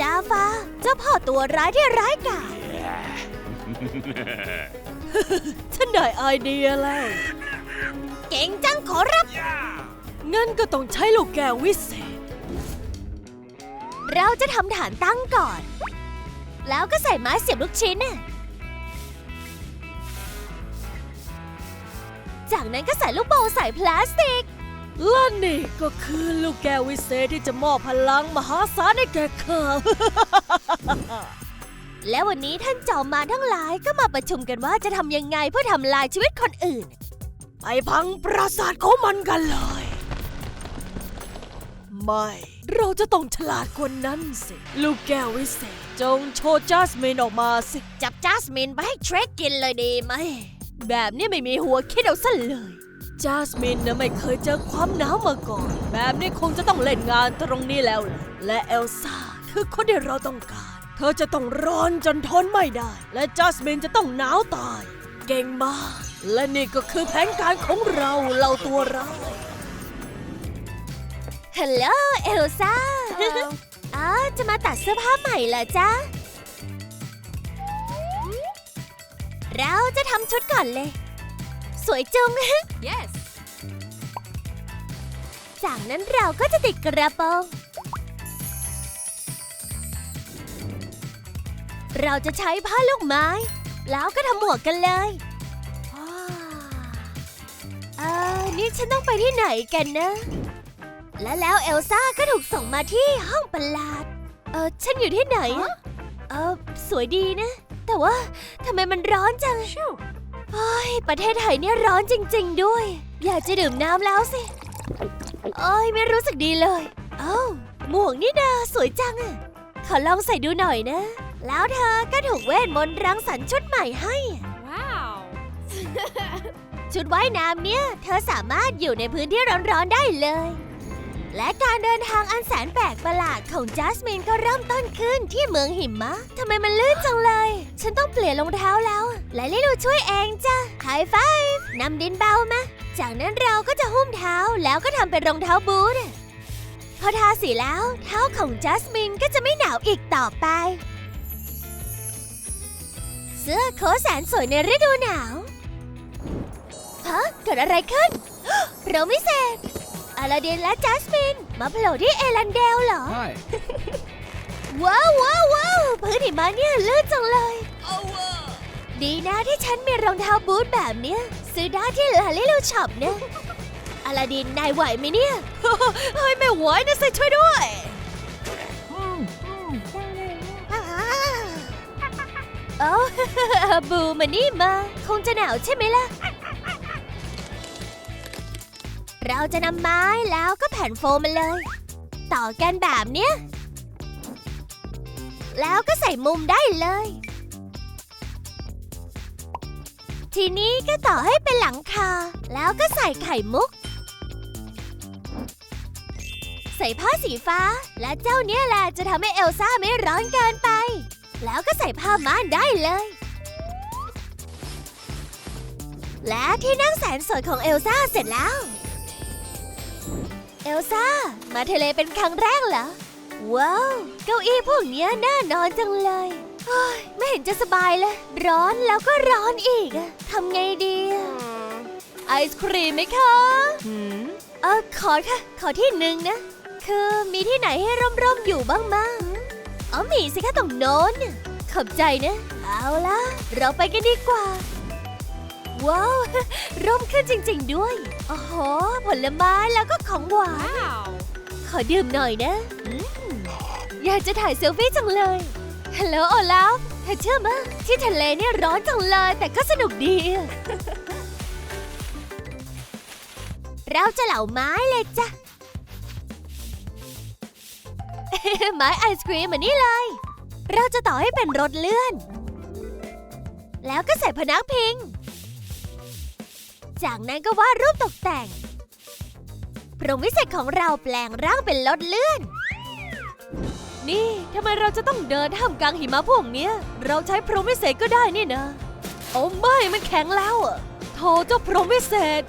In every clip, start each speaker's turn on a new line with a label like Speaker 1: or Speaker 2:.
Speaker 1: จาฟ้าเจ้าพ่อตัวร้ายที่ร้ายกาจฉันได้ไอเดียแล้ว เก่งจังขอรับ งั้นก็ต้องใช้ลูกแก้ววิเศษ เราจะทำฐานตั้งก่อน แล้วก็ใส่ไม้เสียบลูกชิ้นน่ะจากนั้นก็ใส่ลูกโป่งใส่พลาสติก และนี่ก็คือลูกแก้ววิเศษที่จะมอบพลังมหาศาลให้แก่ข้า และวันนี้ท่านจอมมารทั้งหลายก็มาประชุมกันว่าจะทำยังไงเพื่อทำลายชีวิตคนอื่น ไปพังปราสาทของมันกันเลย ไม่ เราจะต้องฉลาดกว่านั้นสิ ลูกแก้ววิเศษ จงโชว์จัสมินออกมาสิ จับจัสมินไปให้เทรคกินเลยดีไหม แบบนี้ไม่มีหัวคิดเอาซะเลย จัสมินนะไม่เคยเจอความหนาวมาก่อน แบบนี้คงจะต้องเล่นงานตรงนี้แล้วล่ะและเอลซ่าคือคนที่เราต้องการ เธอจะต้องร้อนจนทนไม่ได้ และจัสมินจะต้องหนาวตาย เก่งมาก และนี่ก็คือแผนการของเราเราตัวร้ายฮัลโหลเอลซ่าอ๋อจะมาตัดเสื้อผ้าใหม่เหรอจ๊ะ เราจะทำชุดก่อนเลย สวยจุง
Speaker 2: Yes.
Speaker 1: จากนั้นเราก็จะติดกระโปรงเราจะใช้ผ้าลูกไม้ แล้วก็ทำหมวกกันเลยว้าวเออนี่ฉันต้องไปที่ไหนกันนะ และแล้วเอลซ่าก็ถูกส่งมาที่ห้องประหลาด เออฉันอยู่ที่ไหนอะเออสวยดีนะ แต่ว่าทำไมมันร้อนจัง
Speaker 2: Shoo.
Speaker 1: เฮ้ย ประเทศไทยเนี่ยร้อนจริง ๆ ด้วย อยากจะดื่มน้ำแล้วสิโอ้ย ไม่รู้สึกดีเลย เอ้า หมวกนี่นาสวยจังอะขอลองใส่ดูหน่อยนะ แล้วเธอก็ถูกเวทมนต์รังสรรค์ชุดใหม่ให้
Speaker 2: Wow.
Speaker 1: ชุดว่ายน้ำเนี่ย เธอสามารถอยู่ในพื้นที่ร้อนๆได้เลย และการเดินทางอันแสนแปลกประหลาดของจัสมินก็เริ่มต้นขึ้นที่เมืองหิมะทำไมมันลื่นจังเลย ฉันต้องเปลี่ยนรองเท้าแล้ว และลิลูช่วยเองจ้ะไฮไฟฟ์นำดินเบามาจากนั้นเราก็จะหุ้มเท้าแล้วก็ทำเป็นรองเท้าบูทพอทาสีแล้วเท้าของจัสมินก็จะไม่หนาวอีกต่อไป เสื้อโค้ทแสนสวยในฤดูหนาวฮะเกิดอะไรขึ้น เราไม่เสร็จ ลาดินและจัสมิน มาโผล่ที่เอลันเดลเหรอ
Speaker 3: Hi.
Speaker 1: ว้าวว้าวว้าวพื้นหิมะเนี่ยลื่นจังเลย ดีนะที่ฉันมีรองเท้าบูทแบบเนี้ย ซื้อได้ที่ลาลิลูช็อปเนี่ยอาลาดินนายไหวไหมเนี่ย เฮ้ยไม่ไหวนะสิช่วยด้วยโอ้ บูมานี่มา คงจะหนาวใช่ไหมล่ะ เราจะนำไม้แล้วก็แผ่นโฟมมาเลย ต่อกันแบบเนี้ย แล้วก็ใส่มุมได้เลย ทีนี้ก็ต่อให้เป็นหลังคา แล้วก็ใส่ไข่มุก ใส่ผ้าสีฟ้า และเจ้าเนี้ยแหละจะทำให้เอลซ่าไม่ร้อนเกินไป แล้วก็ใส่ผ้าม่านได้เลยและที่นั่งแสนสวยของเอลซ่าเสร็จแล้ว เอลซ่า มาทะเลเป็นครั้งแรกเหรอ ว้าว เก้าอี้พวกเนี้ยน่านอนจังเลยเฮ้ยไม่เห็นจะสบายเลย ร้อนแล้วก็ร้อนอีกอะทำไงดีอะไอศครีมไหมคะเออขอค่ะ ขอที่หนึ่งนะ คือมีที่ไหนให้ร่มๆอยู่บ้างมั้งอ๋อมีสิคะตรงโน้นน่ะขอบใจนะ เอาล่ะ เราไปกันดีกว่า ว้าว ร่มขึ้นจริง ๆ ด้วย โอ้โห ผลไม้แล้วก็ของหวาน
Speaker 2: Wow.
Speaker 1: ขอดื่มหน่อยนะอืมอยากจะถ่ายเซลฟี่จังเลย ฮัลโหลโอลาฟเธอเชื่อมะที่ทะเลเนี่ยร้อนจังเลย แต่ก็สนุกดี เราจะเหลาไม้เลยจ้ะ ไม้ไอศครีมเหมือนนี่เลย เราจะต่อให้เป็นรถเลื่อน แล้วก็ใส่พนักพิง จากนั้นก็วาดรูปตกแต่ง พรหมวิเศษของเราแปลงร่างเป็นรถเลื่อน นี่ทำไมเราจะต้องเดินท่ามกลางหิมะพวกเนี้ย เราใช้พรหมวิเศษก็ได้นี่นะ โอ้ไม่มันแข็งแล้วอะโธ่เจ้าพรหมวิเศษ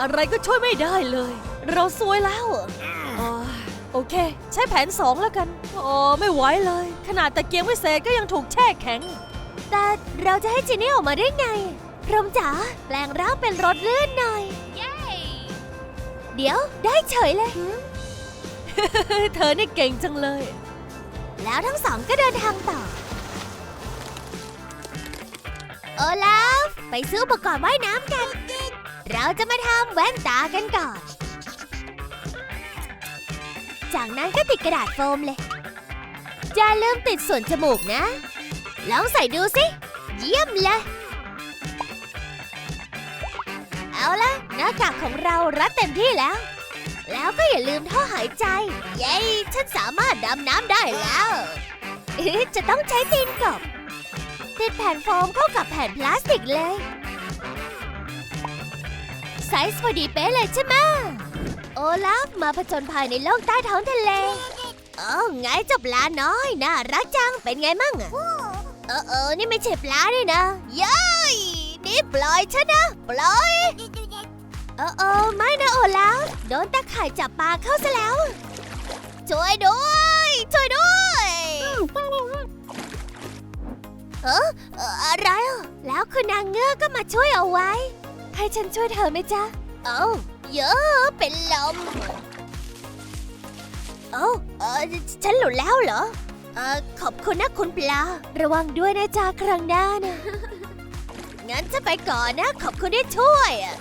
Speaker 1: อะไรก็ช่วยไม่ได้เลย เราซวยแล้วอะอ๋อโอ
Speaker 2: เค ใช้แผนสองแล้วกันโอ้ไม่ไหวเลย ขนาดตะเกียงวิเศษก็ยังถูกแช่แข็ง
Speaker 1: แต่เราจะให้จินนี่ออกมาได้ไง พรหมจ๋าแปลงร่างเป็นรถเลื่อนหน่อย เดี๋ยวได้เฉยเลย
Speaker 2: เธอนี่เก่งจังเลย
Speaker 1: แล้วทั้งสองก็เดินทางต่อ โอลาฟ ไปซื้ออุปกรณ์ว่ายน้ำกัน เราจะมาทำแว่นตากันก่อน จากนั้นก็ติดกระดาษโฟมเลย อย่าลืมติดส่วนจมูกนะ ลองใส่ดูสิ เยี่ยมเลย เอาละห น้ากากของเรารัดเต็มที่แล้ว แล้วก็อย่าลืมท่อหายใจ เย้ ฉันสามารถดำน้ำได้แล้ว จะต้องใช้ตีนกบติดแผ่นโฟมเข้ากับแผ่นพลาสติกเลย ไซส์พอดีเป๊ะเลยใช่ไหมโอลาฟมาผจญภัยในโลกใต้ท้องทะเลโอ้ไงเจ้าปลาน้อยน่ารักจังเป็นไงมั่งอะเออเออนี่ไม่ใช่ปลานี่นะ เย้ยนี่ปล่อยฉันนะ ปล่อย เออเออไม่นะโอแลาฟโดนตะข่ายจับปลาเข้าซะแล้ว ช่วยด้วย ช่วยด้วยเอออะไรอะแล้วคุณนางเงือกก็มาช่วยเอาไว้ ให้ฉันช่วยเธอไหมจ๊ะ เอ้าเยอะเป็นลมเอ้าเออฉันหลุดแล้วเหรอเออขอบคุณนะคุณปลา ระวังด้วยนะจ๊ะครั้งหน้านะ งั้นจะไปก่อนนะ ขอบคุณที่ช่วยอะ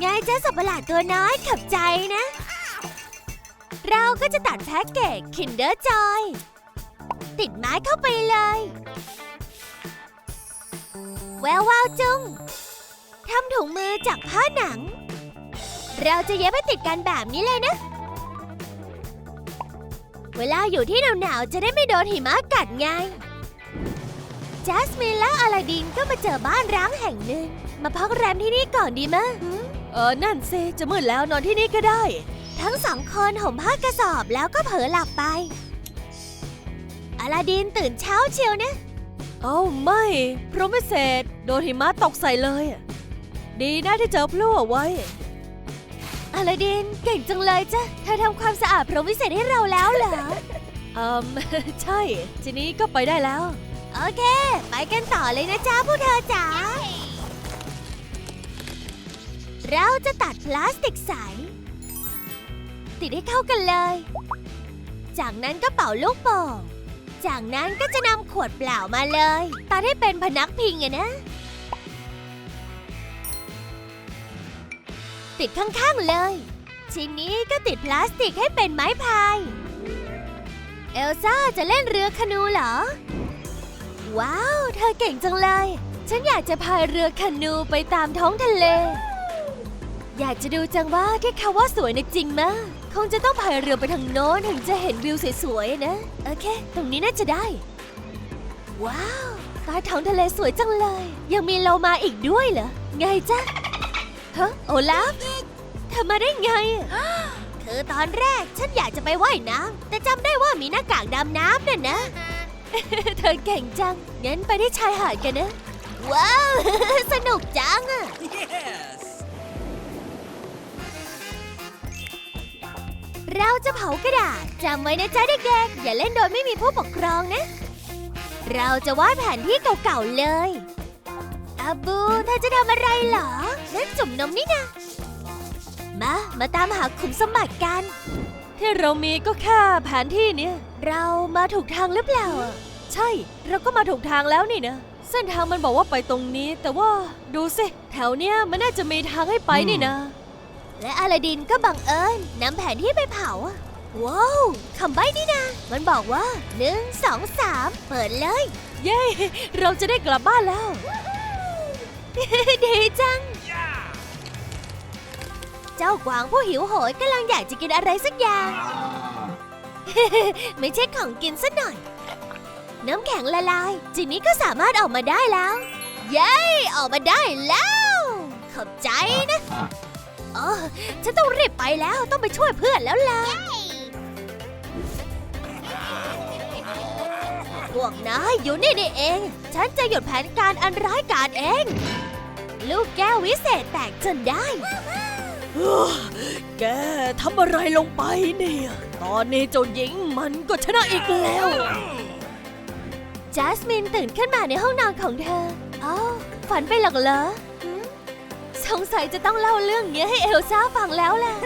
Speaker 1: ไงเจ้าสัตว์ประหลาดตัวน้อยขับใจนะ เราก็จะตัดแพ็กเกจ Kinder Joy ติดไม้เข้าไปเลย แวววาวจุงทำถุงมือจากผ้าหนัง เราจะเย็บให้ติดกันแบบนี้เลยนะ เวลาอยู่ที่หนาวๆจะได้ไม่โดนหิมะกัดไงจัสมินและอลาดินก็มาเจอบ้านร้างแห่งหนึ่ง มาพักแรมที่นี่ก่อนดีมะ
Speaker 2: เออ นั่นสิจะมืดแล้วนอนที่นี่ก็ได้
Speaker 1: ทั้งสองคนห่มผ้ากระสอบแล้วก็เผลอหลับไป อลาดินตื่นเช้าเชียวนะ
Speaker 2: เอ้าไม่พรหมวิเศษโดนหิมะตกใส่เลยอะดีนะที่เจอพลั่วไว้
Speaker 1: อลาดินเก่งจังเลยจ้ะเธอทำความสะอาดพรหมวิเศษให้เราแล้วเหรอ
Speaker 2: อืม ใช่ ทีนี้ก็ไปได้แล้ว
Speaker 1: โอเค ไปกันต่อเลยนะจ๊ะพวกเธอจ๋า เราจะตัดพลาสติกใส ติดให้เข้ากันเลย จากนั้นก็เป่าลูกโป่งจากนั้นก็จะนำขวดเปล่ามาเลย ตัดให้เป็นพนักพิงอะนะ ติดข้างๆเลย ทีนี้ก็ติดพลาสติกให้เป็นไม้พาย เอลซ่าจะเล่นเรือคานูเหรอ ว้าว เธอเก่งจังเลย ฉันอยากจะพายเรือคานูไปตามท้องทะเล อยากจะดูจังว่าที่เขาว่าสวยในจริงมะคงจะต้องพายเรือไปทางโน้นถึงจะเห็นวิวสวยๆนะ โอเค ตรงนี้น่าจะได้ ว้าวใต้ท้องทะเลสวยจังเลย ยังมีโลมาอีกด้วยเหรอ ไงจ๊ะฮะโอลาฟเธอมาได้ไง คือตอนแรกฉันอยากจะไปว่ายน้ำแต่จำได้ว่ามีหน้ากากดำน้ำน่ะนะ เธอเก่งจัง งั้นไปที่ชายหาดกันนะ ว้าว สนุกจังอะ เราจะเผากระดาษจำไว้นะจ๊ะเด็กๆ อย่าเล่นโดยไม่มีผู้ปกครองนะ เราจะวาดแผนที่เก่าๆเลยอาบูเธอจะทำอะไรเหรอนั่นจุ่มนมนี่นะ มา มาตามหาขุมสมบัติกัน
Speaker 2: ที่เรามีก็แค่แผนที่เนี่ย
Speaker 1: เรามาถูกทางหรือเปล่าอะ
Speaker 2: ใช่ เราก็มาถูกทางแล้วนี่นะ เส้นทางมันบอกว่าไปตรงนี้ แต่ว่าดูสิ แถวเนี้ยมันน่าจะมีทางให้ไปนี่นะ
Speaker 1: และอลาดินก็บังเอิญนำแผนที่ไปเผาอะว้าวคำใบ้นี่นะ มันบอกว่าหนึ่งสองสามเปิดเลย
Speaker 2: เย้ เราจะได้กลับบ้านแล้ว
Speaker 1: ดีจัง เจ้ากวางผู้หิวโหยกำลังอยากจะกินอะไรสักอย่าง ไม่ใช่ของกินสักหน่อย น้ำแข็งละลายจีนี้ก็สามารถออกมาได้แล้ว เย้ ออกมาได้แล้ว ขอบใจนะเออฉันต้องรีบไปแล้วต้องไปช่วยเพื่อนแล้วล่ะ พวกนายอยู่นี่นี่เอง ฉันจะหยุดแผนการอันร้ายกาจเอง ลูกแก้ววิเศษแตกจนได้
Speaker 2: แกทำอะไรลงไปเนี่ย ตอนนี้เจ้าหญิงมันก็ชนะอีกแล้ว
Speaker 1: จัสมินตื่นขึ้นมาในห้องนอนของเธอ อ้าวฝันไปหรอกเหรอ สงสัยจะต้องเล่าเรื่องเนี้ยให้เอลซ่าฟังแล้วแหละ